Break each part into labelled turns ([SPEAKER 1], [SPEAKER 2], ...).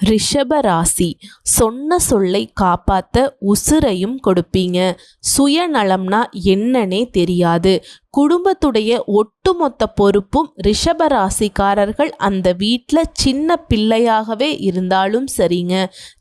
[SPEAKER 1] ரிஷப ராசி சொன்ன சொல்லை காப்பாற்ற உசுரையும் கொடுப்பீங்க. சுயநலம்னா என்னன்னே தெரியாது. குடும்பத்துடைய ஒட்டுமொத்த பொறுப்பும் ரிஷப ராசிக்காரர்கள் அந்த வீட்டில் சின்ன பிள்ளையாகவே இருந்தாலும் சரிங்க.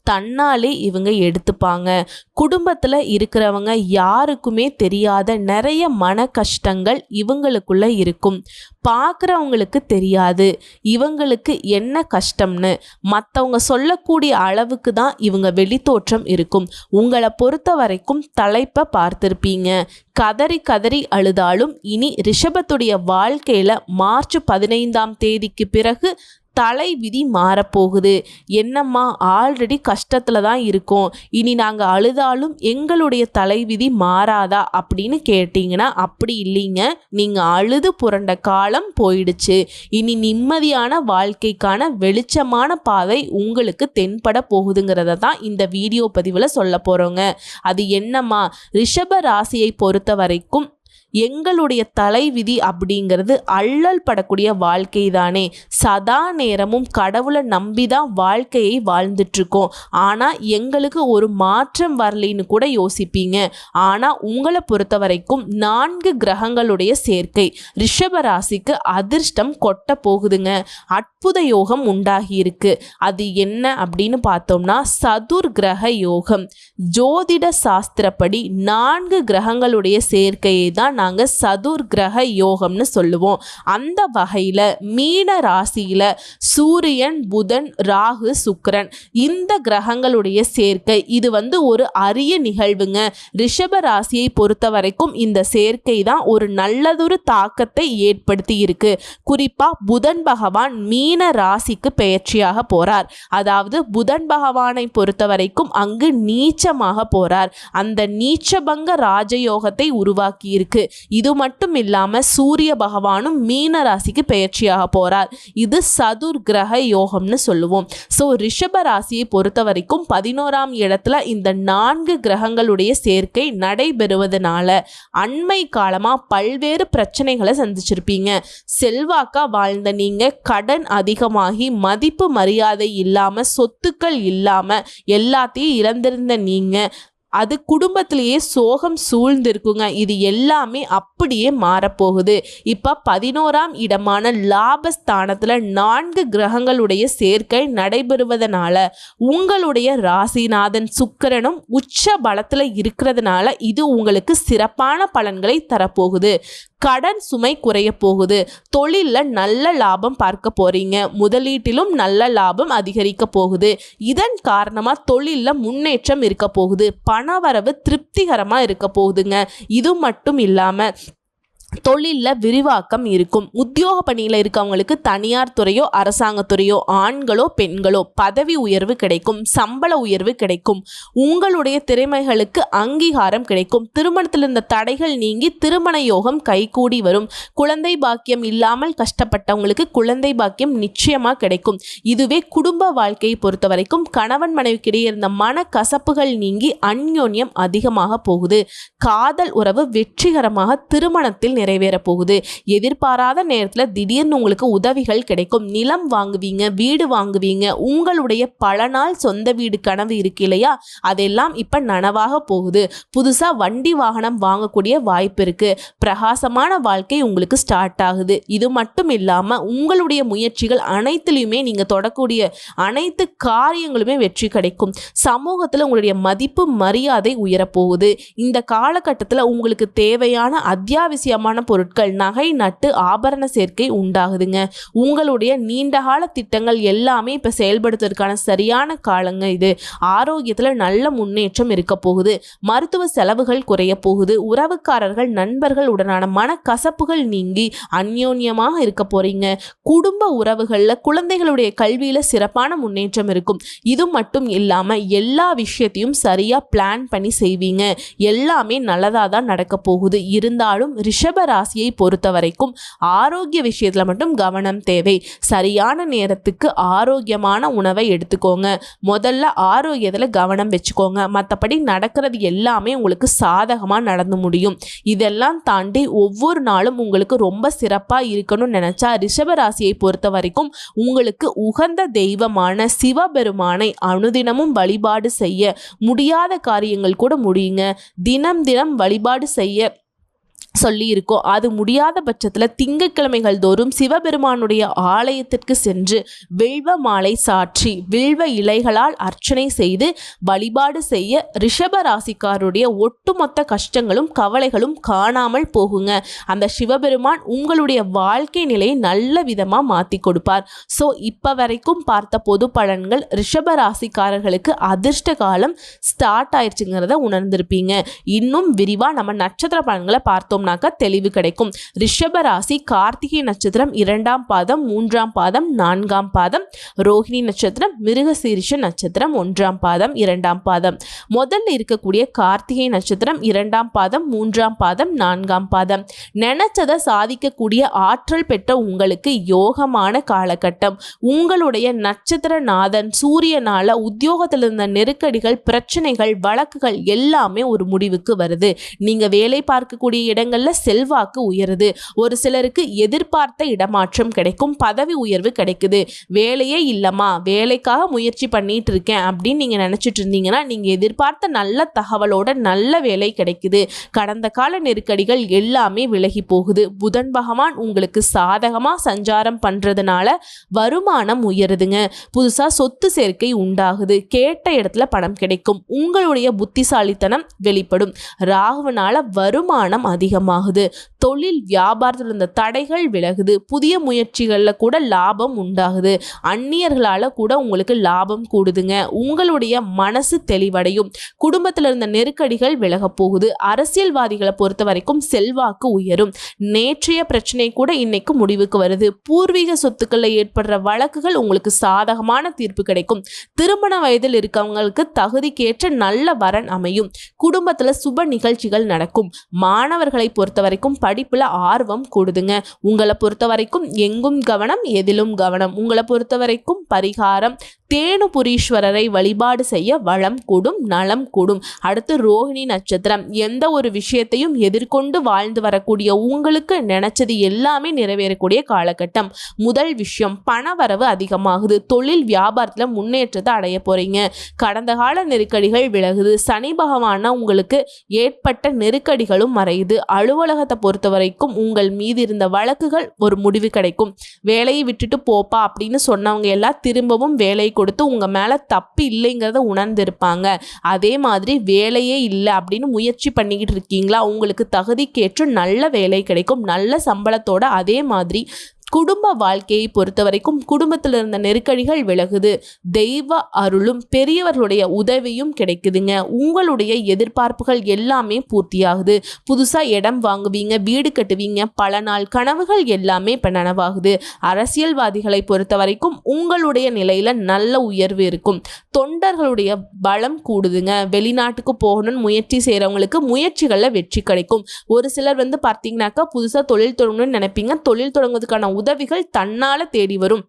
[SPEAKER 1] தன்னாலே இவங்க எடுத்துப்பாங்க. குடும்பத்தில் இருக்கிறவங்க யாருக்குமே தெரியாத நிறைய மன கஷ்டங்கள் இவங்களுக்குள்ள இருக்கும். பார்க்குறவங்களுக்கு தெரியாது. இவங்களுக்கு என்ன கஷ்டம்னு. மற்றவங்க சொல்லக்கூடிய அளவுக்கு தான் இவங்க வெளித்தோற்றம் இருக்கும். உங்களை பொறுத்த வரைக்கும் தலைப்பை பார்த்துருப்பீங்க. கதறி கதறி அழுதாலும் இனி ரிஷபத்துடைய வாழ்க்கையில் மார்ச் பதினைந்தாம் தேதிக்கு பிறகு தலை விதி மாறப்போகுது. என்னம்மா ஆல்ரெடி கஷ்டத்தில் தான் இருக்கோம். இனி நாங்கள் அழுதாலும் எங்களுடைய தலைவிதி மாறாதா அப்படின்னு கேட்டிங்கன்னா அப்படி இல்லைங்க. நீங்கள் அழுது புரண்ட காலம் போயிடுச்சு. இனி நிம்மதியான வாழ்க்கைக்கான வெளிச்சமான பாதை உங்களுக்கு தென்பட போகுதுங்கிறத தான் இந்த வீடியோ பதிவில் சொல்ல போகிறோங்க அது என்னம்மா ரிஷப ராசியை பொறுத்த வரைக்கும் எங்களுடைய தலைவிதி அப்படிங்கிறது அள்ளல் படக்கூடிய வாழ்க்கை தானே சதா நேரமும் கடவுளை நம்பி தான் வாழ்க்கையை வாழ்ந்துட்டுருக்கோம். ஆனால் எங்களுக்கு ஒரு மாற்றம் வரலின்னு கூட யோசிப்பீங்க. ஆனால் உங்களை பொறுத்த வரைக்கும் நான்கு கிரகங்களுடைய சேர்க்கை. ரிஷப ராசிக்கு அதிர்ஷ்டம் கொட்ட போகுதுங்க. அற்புத யோகம் உண்டாகி இருக்கு அது என்ன அப்படின்னு பார்த்தோம்னா சதுர் கிரக யோகம். ஜோதிட சாஸ்திரப்படி நான்கு கிரகங்களுடைய சேர்க்கையை தான் நாங்கள் சதுர் கிரக யோகம்னு சொல்லுவோம். அந்த வகையில் மீன ராசியில் சூரியன் புதன் ராகு சுக்கரன் இந்த கிரகங்களுடைய சேர்க்கை. இது வந்து ஒரு அரிய நிகழ்வுங்க. ரிஷப ராசியை பொறுத்த வரைக்கும் இந்த சேர்க்கை தான் ஒரு நல்லதொரு தாக்கத்தை ஏற்படுத்தி இருக்கு. குறிப்பா புதன் பகவான் மீன ராசிக்கு பெயர்ச்சியாக போறார். அதாவது புதன் பகவானை பொறுத்த வரைக்கும் அங்கு நீச்சமாக போறார். அந்த நீச்சபங்க ராஜயோகத்தை உருவாக்கி இருக்கு. இது மட்டும் இல்லாம சூரிய பகவானும் மீன ராசிக்கு பெயர்ச்சியாக போறார். இது சதுர் கிரக யோகம்னு சொல்லுவோம். ஸோ ரிஷப ராசியை பொறுத்த வரைக்கும் பதினோராம் இடத்துல இந்த நான்கு கிரகங்களுடைய சேர்க்கை நடைபெறுவதனால அண்மை காலமாக பல்வேறு பிரச்சனைகளை சந்திச்சிருப்பீங்க. செல்வாக்கா வாழ்ந்த நீங்கள் கடன் அதிகமாகி மதிப்பு மரியாதை இல்லாமல் சொத்துக்கள் இல்லாமல் எல்லாத்தையும் இழந்திருந்த நீங்கள் அது குடும்பத்திலேயே சோகம் சூழ்ந்திருக்குங்க. இது எல்லாமே அப்படியே மாறப்போகுது. இப்போ பதினோராம் இடமான லாபஸ்தானத்தில் நான்கு கிரகங்களுடைய சேர்க்கை நடைபெறுவதனால உங்களுடைய ராசிநாதன் சுக்கிரனும் உச்ச பலத்தில் இருக்கிறதுனால இது உங்களுக்கு சிறப்பான பலன்களை தரப்போகுது. கடன் சுமை குறைய போகுது. தொழிலில் நல்ல லாபம் பார்க்க போறீங்க. முதலீட்டிலும் நல்ல லாபம் அதிகரிக்க போகுது. இதன் காரணமாக தொழிலில் முன்னேற்றம் இருக்க போகுது. பணவரவு திருப்திகரமாக இருக்க போகுதுங்க. இது மட்டும் இல்லாமல் தொழிலில் விரிவாக்கம் இருக்கும். உத்தியோக பணியில் இருக்கவங்களுக்கு தனியார் துறையோ அரசாங்கத்துறையோ ஆண்களோ பெண்களோ பதவி உயர்வு கிடைக்கும் சம்பள உயர்வு கிடைக்கும். உங்களுடைய திறமைகளுக்கு அங்கீகாரம் கிடைக்கும். திருமணத்தில் இருந்த தடைகள் நீங்கி திருமண யோகம் கைகூடி வரும். குழந்தை பாக்கியம் இல்லாமல் கஷ்டப்பட்டவங்களுக்கு குழந்தை பாக்கியம் நிச்சயமாக கிடைக்கும். இதுவே குடும்ப வாழ்க்கையை பொறுத்த வரைக்கும் கணவன் மனைவிக்கிடையே இருந்த மன கசப்புகள் நீங்கி அந்யோன்யம் அதிகமாக போகுது. காதல் உறவு வெற்றிகரமாக திருமணத்தில் நிறைவேற போகுது எதிர்பாராத நேரத்தில் திடீர்னு உங்களுக்கு உதவிகள் கிடைக்கும். நிலம் வாங்குவீங்க வீடு வாங்குவீங்க. உங்களுடைய பல நாள் சொந்த வீடு கனவு இருக்கு இல்லையா? அதெல்லாம் இப்போ நனவாக போகுது. புதுசாக வண்டி வாகனம் வாங்கக்கூடிய வாய்ப்பு இருக்கு. பிரகாசமான வாழ்க்கை உங்களுக்கு ஸ்டார்ட் ஆகுது. இது மட்டும் இல்லாமல் உங்களுடைய முயற்சிகள் அனைத்துலேயுமே நீங்கள் தொடக்கூடிய அனைத்து காரியங்களுமே வெற்றி கிடைக்கும். சமூகத்தில் உங்களுடைய மதிப்பு மரியாதை உயரப்போகுது. இந்த காலகட்டத்தில் உங்களுக்கு தேவையான அத்தியாவசியமான முக்கியமான பொருட்கள் நகை நட்டு ஆபரண சேர்க்கை உண்டாகுதுங்க. உங்களுடைய நீண்டகால திட்டங்கள் எல்லாமே இப்போ செயல்படுத்துவதற்கான சரியான காலங்க இது. ஆரோக்கியத்தில் நல்ல முன்னேற்றம் இருக்க போகுது. மருத்துவ செலவுகள் குறைய போகுது. உறவுக்காரர்கள் நண்பர்கள் உடனான மனக்கசப்புகள் நீங்கி அந்யோன்யமாக இருக்க போறீங்க. குடும்ப உறவுகளில் குழந்தைகளுடைய கல்வியில் சிறப்பான முன்னேற்றம் இருக்கும். இது மட்டும் இல்லாமல் எல்லா விஷயத்தையும் சரியாக பிளான் பண்ணி செய்வீங்க. எல்லாமே நல்லதாக தான் நடக்க போகுது. இருந்தாலும் ரிஷப் ரிஷப ராசியை பொறுத்த வரைக்கும் ஆரோக்கிய விஷயத்தில் மட்டும் கவனம் தேவை. சரியான நேரத்துக்கு ஆரோக்கியமான உணவை எடுத்துக்கோங்க. முதல்ல ஆரோக்கியத்தில் கவனம் வச்சுக்கோங்க. மற்றபடி நடக்கிறது எல்லாமே உங்களுக்கு சாதகமாக நடந்து முடியும். இதெல்லாம் தாண்டி ஒவ்வொரு நாளும் உங்களுக்கு ரொம்ப சிறப்பாக இருக்கணும்னு நினச்சா ரிஷபராசியை பொறுத்த வரைக்கும் உங்களுக்கு உகந்த தெய்வமான சிவபெருமானை அனுதினமும் வழிபாடு செய்ய முடியாத காரியங்கள் கூட முடியுங்க. தினம் தினம் வழிபாடு செய்ய சொல்லியிருக்கோம் அது முடியாத பட்சத்தில் திங்கட்கிழமைகள் தோறும் சிவபெருமானுடைய ஆலயத்திற்கு சென்று வில்வ மாலை சாற்றி வில்வ இலைகளால் அர்ச்சனை செய்து வழிபாடு செய்ய ரிஷப ராசிக்காருடைய ஒட்டுமொத்த கஷ்டங்களும் கவலைகளும் காணாமல் போகுங்க. அந்த சிவபெருமான் உங்களுடைய வாழ்க்கை நிலையை நல்ல விதமாக மாற்றி கொடுப்பார். ஸோ இப்போ வரைக்கும் பார்த்த பொது பலன்கள் ரிஷப ராசிக்காரர்களுக்கு அதிர்ஷ்ட காலம் ஸ்டார்ட் ஆயிடுச்சுங்கிறத உணர்ந்திருப்பீங்க. இன்னும் விரிவாக நம்ம நட்சத்திர பலன்களை பார்த்தோம் பார்த்தோம்னாக்கா தெளிவு கிடைக்கும். ரிஷப ராசி கார்த்திகை நட்சத்திரம் இரண்டாம் பாதம் மூன்றாம் பாதம் நான்காம் பாதம் ரோஹிணி நட்சத்திரம் மிருகசீரிஷ நட்சத்திரம் ஒன்றாம் பாதம் இரண்டாம் பாதம். முதல்ல இருக்கக்கூடிய கார்த்திகை நட்சத்திரம் இரண்டாம் பாதம் மூன்றாம் பாதம் நான்காம் பாதம். நினைச்சதை சாதிக்கக்கூடிய ஆற்றல் பெற்ற உங்களுக்கு யோகமான காலகட்டம். உங்களுடைய நட்சத்திர நாதன் சூரியனால உத்தியோகத்தில் இருந்த நெருக்கடிகள் பிரச்சனைகள் வழக்குகள் எல்லாமே ஒரு முடிவுக்கு வருது. நீங்க வேலை பார்க்கக்கூடிய இடங்கள் இடங்களில் செல்வாக்கு உயருது. ஒரு சிலருக்கு எதிர்பார்த்த இடமாற்றம் கிடைக்கும் பதவி உயர்வு கிடைக்குது. வேலையே இல்லைம்மா வேலைக்காக முயற்சி பண்ணிட்டு இருக்கேன் அப்படின்னு நீங்கள் நினச்சிட்டு இருந்தீங்கன்னா நீங்கள் எதிர்பார்த்த நல்ல தகவலோட நல்ல வேலை கிடைக்குது. கடந்த கால நெருக்கடிகள் எல்லாமே விலகி போகுது. புதன் பகவான் உங்களுக்கு சாதகமாக சஞ்சாரம் பண்ணுறதுனால வருமானம் உயருதுங்க. புதுசாக சொத்து சேர்க்கை உண்டாகுது. கேட்ட இடத்துல பணம் கிடைக்கும். உங்களுடைய புத்திசாலித்தனம் வெளிப்படும். ராகுவனால வருமானம் அதிகம் அதிகமாகுது தொழில் வியாபாரத்தில் இருந்த தடைகள் விலகுது. புதிய முயற்சிகளில் கூட லாபம் உண்டாகுது. அந்நியர்களால் கூட உங்களுக்கு லாபம் கூடுதுங்க. உங்களுடைய மனசு தெளிவடையும். குடும்பத்தில் இருந்த நெருக்கடிகள் விலக போகுது. அரசியல்வாதிகளை பொறுத்த வரைக்கும் செல்வாக்கு உயரும். நேற்றைய பிரச்சனை கூட இன்னைக்கு முடிவுக்கு வருது. பூர்வீக சொத்துக்களில் ஏற்படுற வழக்குகள் உங்களுக்கு சாதகமான தீர்ப்பு கிடைக்கும். திருமண வயதில் இருக்கவங்களுக்கு தகுதிக்கேற்ற நல்ல வரன் அமையும். குடும்பத்தில் சுப நிகழ்ச்சிகள் நடக்கும். மாணவர்களை பொறுத்த வரைக்கும் படிப்பில் ஆர்வம் கூடுதுங்க. உங்களை பொறுத்த வரைக்கும் எங்கும் கவனம் எதிலும் கவனம். உங்களை பொறுத்த வரைக்கும் பரிகாரம் தேனுபுரீஸ்வரரை வழிபாடு செய்ய வளம் கூடும் நலம் கூடும். அடுத்து ரோஹிணி நட்சத்திரம். எந்த ஒரு விஷயத்தையும் எதிர்கொண்டு வாழ்ந்து வரக்கூடிய உங்களுக்கு நினைச்சது எல்லாமே நிறைவேறக்கூடிய காலகட்டம். முதல் விஷயம் பண வரவு அதிகமாகுது. தொழில் வியாபாரத்தில் முன்னேற்றத்தை அடைய போறீங்க. கடந்த கால நெருக்கடிகள் விலகுது. சனி பகவான உங்களுக்கு ஏற்பட்ட நெருக்கடிகளும் மறையுது. அலுவலகத்தை பொறுத்த வரைக்கும் உங்கள் மீது இருந்த வழக்குகள் ஒரு முடிவு கிடைக்கும். வேலையை விட்டுட்டு போப்பா அப்படின்னு சொன்னவங்க எல்லாம் திரும்பவும் வேலை கொடுத்து உங்கள் மேலே தப்பு இல்லைங்கிறத உணர்ந்திருப்பாங்க. அதே மாதிரி வேலையே இல்லை அப்படின்னு முயற்சி பண்ணிக்கிட்டு இருக்கீங்களா? உங்களுக்கு தகுதிக்கேற்று நல்ல வேலை கிடைக்கும். நல்ல சம்பளத்தோட அதே மாதிரி குடும்ப வாழ்க்கையை பொறுத்த வரைக்கும் குடும்பத்தில் இருந்த நெருக்கடிகள் விலகுது. தெய்வ அருளும் பெரியவர்களுடைய உதவியும் கிடைக்குதுங்க. உங்களுடைய எதிர்பார்ப்புகள் எல்லாமே பூர்த்தியாகுது. புதுசாக இடம் வாங்குவீங்க வீடு கட்டுவீங்க பல நாள் கனவுகள் எல்லாமே இப்போ நனவாகுது. அரசியல்வாதிகளை பொறுத்த வரைக்கும் உங்களுடைய நிலையில் நல்ல உயர்வு இருக்கும். தொண்டர்களுடைய பலம் கூடுதுங்க. வெளிநாட்டுக்கு போகணும்னு முயற்சி செய்கிறவங்களுக்கு முயற்சிகளில் வெற்றி கிடைக்கும். ஒரு சிலர் வந்து பார்த்தீங்கன்னாக்கா புதுசாக தொழில் தொடங்கணும்னு நினைப்பீங்க. தொழில் தொடங்குவதுக்கான உதவிகள் தன்னால் தேடி வரும்.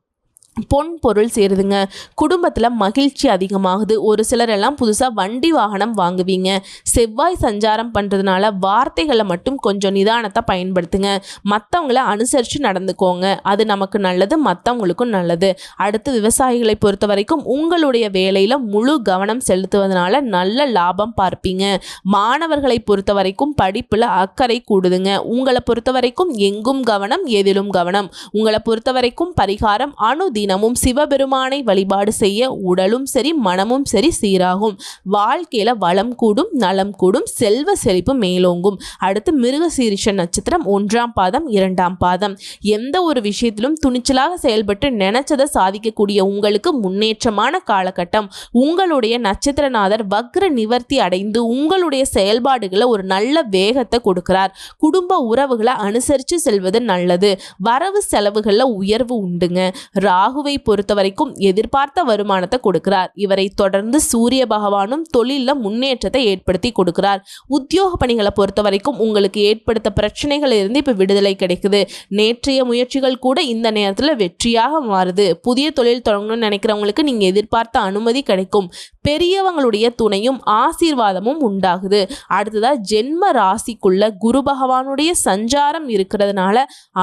[SPEAKER 1] பொன் பொருள் சேருதுங்க. குடும்பத்தில் மகிழ்ச்சி அதிகமாகுது. ஒரு சிலரெல்லாம் புதுசாக வண்டி வாகனம் வாங்குவீங்க. செவ்வாய் சஞ்சாரம் பண்ணுறதுனால வார்த்தைகளை மட்டும் கொஞ்சம் நிதானத்தை பயன்படுத்துங்க. மற்றவங்கள அனுசரித்து நடந்துக்கோங்க. அது நமக்கு நல்லது மற்றவங்களுக்கும் நல்லது. அடுத்து விவசாயிகளை பொறுத்த வரைக்கும் உங்களுடைய வேலையில் முழு கவனம் செலுத்துவதனால நல்ல லாபம் பார்ப்பீங்க. மாணவர்களை பொறுத்த வரைக்கும் படிப்பில் அக்கறை கூடுதுங்க. உங்களை பொறுத்த வரைக்கும் எங்கும் கவனம் எதிலும் கவனம். உங்களை பொறுத்த வரைக்கும் பரிகாரம் அணுதி தினமும் சிவபெருமானை வழிபாடு செய்ய உடலும் சரி மனமும் சரி சீராகும். வாழ்க்கையில வளம் கூடும் நலம் கூடும் செல்வ செழிப்பு மேலோங்கும். அடுத்து மிருகசீரிஷ நட்சத்திரம் ஒன்றாம் பாதம் இரண்டாம் பாதம். எந்த ஒரு விஷயத்திலும் துணிச்சலாக செயல்பட்டு நினைச்சதை சாதிக்கக்கூடிய உங்களுக்கு முன்னேற்றமான காலகட்டம். உங்களுடைய நட்சத்திரநாதர் வக்ர நிவர்த்தி அடைந்து உங்களுடைய செயல்பாடுகளை ஒரு நல்ல வேகத்தை கொடுக்கிறார். குடும்ப உறவுகளை அனுசரித்து செல்வது நல்லது. வரவு செலவுகளில் உயர்வு உண்டுங்க. ராகு ராகுவை பொறுத்த வரைக்கும் எதிர்பார்த்த வருமானத்தை கொடுக்கிறார். இவரை தொடர்ந்து சூரிய பகவானும் தொழிலில் முன்னேற்றத்தை ஏற்படுத்தி கொடுக்கிறார். உத்தியோக பணிகளை பொறுத்த வரைக்கும் உங்களுக்கு ஏற்படுத்த பிரச்சனைகள் இருந்து இப்போ விடுதலை கிடைக்குது. நேற்றைய முயற்சிகள் கூட இந்த நேரத்தில் வெற்றியாக மாறுது. புதிய தொழில் தொடங்கணும்னு நினைக்கிறவங்களுக்கு நீங்கள் எதிர்பார்த்த அனுமதி கிடைக்கும். பெரியவங்களுடைய துணையும் ஆசீர்வாதமும் உண்டாகுது. அடுத்ததா ஜென்ம ராசிக்குள்ள குரு பகவானுடைய சஞ்சாரம் இருக்கிறதுனால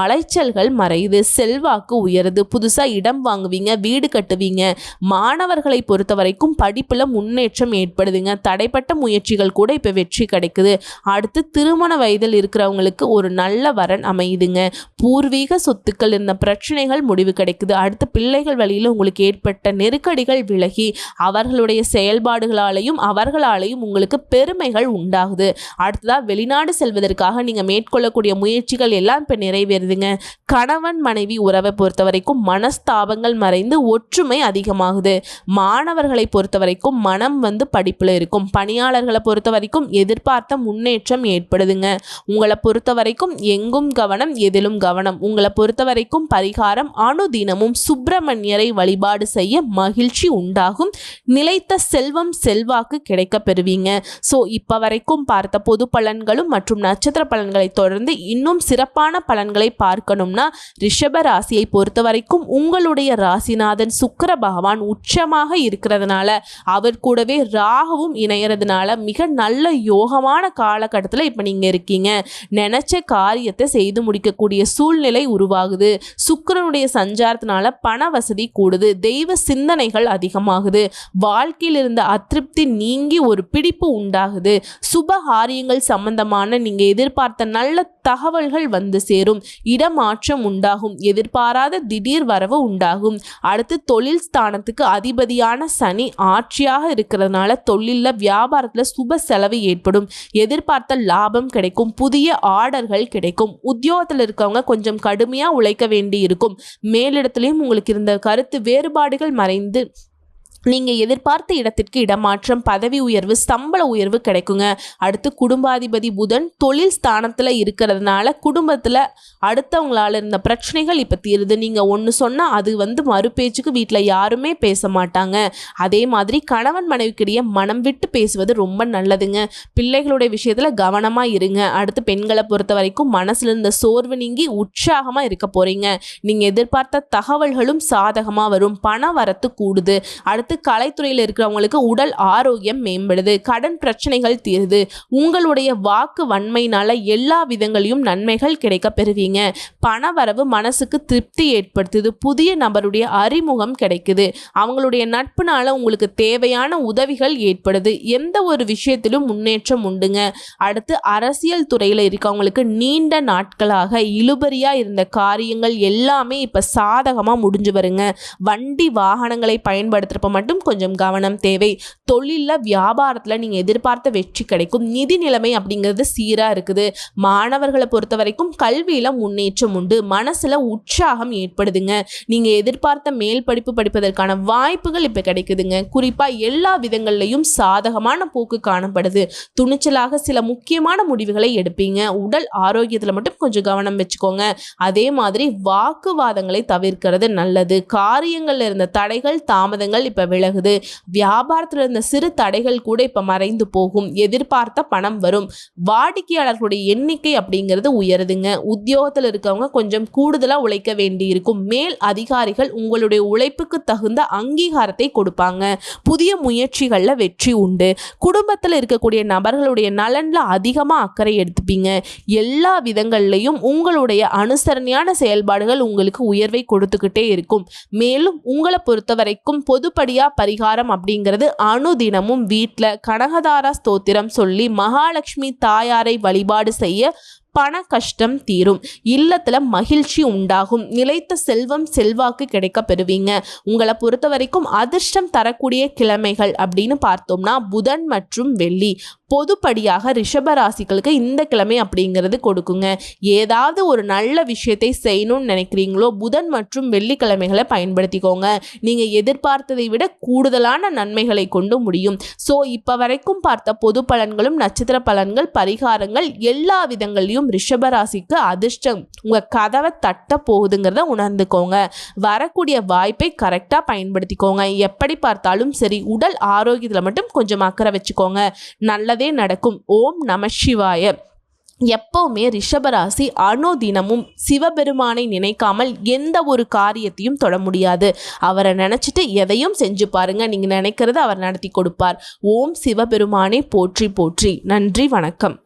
[SPEAKER 1] அலைச்சல்கள் மறையுது. செல்வாக்கு உயருது. புதுசாக இடம் வாங்குவீங்க வீடு கட்டுவீங்க. மாணவர்களை பொறுத்த வரைக்கும் படிப்பில் முன்னேற்றம் ஏற்படுதுங்க. தடைப்பட்ட முயற்சிகள் கூட இப்போ வெற்றி கிடைக்குது. அடுத்து திருமண வயதில் இருக்கிறவங்களுக்கு ஒரு நல்ல வரன் அமையுதுங்க. பூர்வீக சொத்துக்கள் இருந்த பிரச்சனைகள் முடிவு கிடைக்குது. அடுத்து பிள்ளைகள் வழியில் உங்களுக்கு ஏற்பட்ட நெருக்கடிகள் விலகி அவர்களுடைய செயல்பாடுகளாலையும் அவர்களாலையும் உங்களுக்கு பெருமைகள் உண்டாகுது. அடுத்ததாக வெளிநாடு செல்வதற்காக நீங்கள் மேற்கொள்ளக்கூடிய முயற்சிகள் எல்லாம் இப்போ நிறைவேறுதுங்க. கணவன் மனைவி உறவை பொறுத்த வரைக்கும் மனஸ்தா பாவங்கள் மறைந்து ஒற்றுமை அதிகமாகுது. மாணவர்களை பொறுத்த வரைக்கும் மனம் வந்து படிப்பில் இருக்கும். பணியாளர்களை பொறுத்த வரைக்கும் எதிர்பார்த்த முன்னேற்றம் ஏற்படுதுங்க. உங்களை பொறுத்த வரைக்கும் எங்கும் கவனம் எதிலும் கவனம். உங்களை பொறுத்த வரைக்கும் பரிகாரம் அணுதினமும் சுப்பிரமணியரை வழிபாடு செய்ய மகிழ்ச்சி உண்டாகும். நிலைத்த செல்வம் செல்வாக்கு கிடைக்க பெறுவீங்க. ஸோ இப்போ வரைக்கும் பார்த்த பொது பலன்களும் மற்றும் நட்சத்திர பலன்களை தொடர்ந்து இன்னும் சிறப்பான பலன்களை பார்க்கணும்னா ரிஷப ராசியை பொறுத்த வரைக்கும் உங்களுடைய ராசிநாதன் சுக்கர பகவான் உச்சமாக இருக்கிறதுனால அவர் கூடவே ராகவும் இணையறதுனால மிக நல்ல யோகமான காலகட்டத்தில் இப்போ நீங்கள் இருக்கீங்க. நினச்ச காரியத்தை செய்து முடிக்கக்கூடிய சூழ்நிலை உருவாகுது. சுக்கரனுடைய சஞ்சாரத்தினால பண வசதி கூடுது. தெய்வ சிந்தனைகள் அதிகமாகுது. வாழ்க்கையில் இருந்த அதிருப்தி நீங்கி ஒரு பிடிப்பு உண்டாகுது. சுப காரியங்கள் சம்பந்தமான நீங்கள் எதிர்பார்த்த நல்ல தகவல்கள் வந்து சேரும். இடமாற்றம் உண்டாகும். எதிர்பாராத திடீர் வரவு உண்டாகும் அடுத்து தொழில் ஸ்தானத்துக்கு அதிபதியான சனி ஆட்சியாக இருக்கிறதுனால தொழிலில் வியாபாரத்தில் சுப செலவு ஏற்படும். எதிர்பார்த்த லாபம் கிடைக்கும். புதிய ஆர்டர்கள் கிடைக்கும். உத்தியோகத்தில் இருக்கவங்க கொஞ்சம் கடுமையாக உழைக்க வேண்டி இருக்கும் மேலிடத்துலையும் உங்களுக்கு இருந்த கருத்து வேறுபாடுகள் மறைந்து நீங்கள் எதிர்பார்த்த இடத்திற்கு இடமாற்றம் பதவி உயர்வு சம்பள உயர்வு கிடைக்குங்க. அடுத்து குடும்பாதிபதி புதன் தொழில் ஸ்தானத்தில் இருக்கிறதுனால குடும்பத்தில் அடுத்தவங்களால இருந்த பிரச்சனைகள் இப்போ தீருது. நீங்கள் ஒன்று சொன்னால் அது வந்து மறுபேச்சுக்கு வீட்டில் யாருமே பேச மாட்டாங்க. அதே மாதிரி கணவன் மனைவிக்கிடையே மனம் விட்டு பேசுவது ரொம்ப நல்லதுங்க. பிள்ளைகளுடைய விஷயத்தில் கவனமாக இருங்க. அடுத்து பெண்களை பொறுத்த வரைக்கும் மனசில் இருந்த சோர்வு நீங்கி உற்சாகமாக இருக்க போகிறீங்க நீங்கள் எதிர்பார்த்த தகவல்களும் சாதகமாக வரும். பண வரத்து கூடுது. அடுத்து அடுத்து கலைத்துறையில் இருக்கிறவங்களுக்கு உடல் ஆரோக்கியம் மேம்படுது கடன் பிரச்சனைகள் தீருது. உங்களுடைய வாக்கு வன்மையினால எல்லா விதங்களையும் நன்மைகள் கிடைக்க பெறுவீங்க. பண வரவு மனசுக்கு திருப்தி ஏற்படுத்துது. புதிய நபருடைய அறிமுகம் கிடைக்குது. அவங்களுடைய நட்புனால உங்களுக்கு தேவையான உதவிகள் ஏற்படுது. எந்த ஒரு விஷயத்திலும் முன்னேற்றம் உண்டுங்க. அடுத்து அரசியல் துறையில் இருக்கவங்களுக்கு நீண்ட நாட்களாக இழுபறியாக இருந்த காரியங்கள் எல்லாமே இப்போ சாதகமாக முடிஞ்சு வருங்க. வண்டி வாகனங்களை பயன்படுத்துகிறப்ப மட்டும் மட்டும் கொஞ்சம் கவனம் தேவை. தொழிலில் வியாபாரத்தில் நீங்கள் எதிர்பார்த்த வெற்றி கிடைக்கும். நிதி நிலைமை அப்படிங்கிறது சீராக இருக்குது. மாணவர்களை பொறுத்த வரைக்கும் கல்வியில் முன்னேற்றம் உண்டு. மனசில் உற்சாகம் ஏற்படுதுங்க. நீங்கள் எதிர்பார்த்த மேல் படிப்பு படிப்பதற்கான வாய்ப்புகள் இப்போ கிடைக்குதுங்க. குறிப்பாக எல்லா விதங்கள்லையும் சாதகமான போக்கு காணப்படுது. துணிச்சலாக சில முக்கியமான முடிவுகளை எடுப்பீங்க. உடல் ஆரோக்கியத்தில் மட்டும் கொஞ்சம் கவனம் வச்சுக்கோங்க. அதே மாதிரி வாக்குவாதங்களை தவிர்க்கிறது நல்லது. காரியங்களில் இருந்த தடைகள் தாமதங்கள் இப்போ விலகுது. வியாபாரத்தில் இருந்த சிறு தடைகள் கூட இப்போ மறைந்து போகும். எதிர்பார்த்த பணம் வரும். வாடிக்கையாளர்களுடைய எண்ணிக்கை அப்படிங்கிறது உயருதுங்க. உத்தியோகத்தில் இருக்கவங்க கொஞ்சம் கூடுதலாக உழைக்க வேண்டி இருக்கும் மேல் அதிகாரிகள் உங்களுடைய உழைப்புக்கு தகுந்த அங்கீகாரத்தை கொடுப்பாங்க. புதிய முயற்சிகளில் வெற்றி உண்டு. குடும்பத்தில் இருக்கக்கூடிய நபர்களுடைய நலனில் அதிகமாக அக்கறை எடுத்துப்பீங்க. எல்லா விதங்கள்லையும் உங்களுடைய அனுசரணையான செயல்பாடுகள் உங்களுக்கு உயர்வை கொடுத்துக்கிட்டே இருக்கும். மேலும் உங்களை பொறுத்த வரைக்கும் பொதுப்படியாக பரிகாரம் அப்படிங்கிறது அணுதினமும் வீட்டில் கனகதாரா ஸ்தோத்திரம் சொல்லி மகாலட்சுமி தாயாரை வழிபாடு செய்ய பண கஷ்டம் தீரும். இல்லத்தில் மகிழ்ச்சி உண்டாகும். நிலைத்த செல்வம் செல்வாக்கு கிடைக்க பெறுவீங்க. உங்களை பொறுத்த வரைக்கும் அதிர்ஷ்டம் தரக்கூடிய கிழமைகள் அப்படின்னு பார்த்தோம்னா புதன் மற்றும் வெள்ளி. பொதுப்படியாக ரிஷபராசிகளுக்கு இந்த கிழமை அப்படிங்கிறது கொடுக்குங்க. ஏதாவது ஒரு நல்ல விஷயத்தை செய்யணும்னு நினைக்கிறீங்களோ புதன் மற்றும் வெள்ளிக்கிழமைகளை பயன்படுத்திக்கோங்க. நீங்கள் எதிர்பார்த்ததை விட கூடுதலான நன்மைகளை கொண்டு முடியும். ஸோ இப்போ வரைக்கும் பார்த்த பொது பலன்களும் நட்சத்திர பலன்கள் பரிகாரங்கள் எல்லா விதங்களையும் ரிஷபராசிக்கு அதிர்ஷ்டம். உங்கள் கதவை தட்ட போகுதுங்கிறத உணர்ந்துக்கோங்க. வரக்கூடிய வாய்ப்பை கரெக்டாக பயன்படுத்திக்கோங்க. எப்படி பார்த்தாலும் சரி உடல் ஆரோக்கியத்தில் மட்டும் கொஞ்சம் அக்கறை வச்சுக்கோங்க. நல்லதே நடக்கும். ஓம் நம சிவாய. எப்பவுமே ரிஷபராசி அனுதினமும் சிவபெருமானை நினைக்காமல் எந்த ஒரு காரியத்தையும் தொட முடியாது. அவரை நினச்சிட்டு எதையும் செஞ்சு பாருங்க. நீங்கள் நினைக்கிறத அவர் நடத்தி கொடுப்பார். ஓம் சிவபெருமானை போற்றி போற்றி. நன்றி வணக்கம்.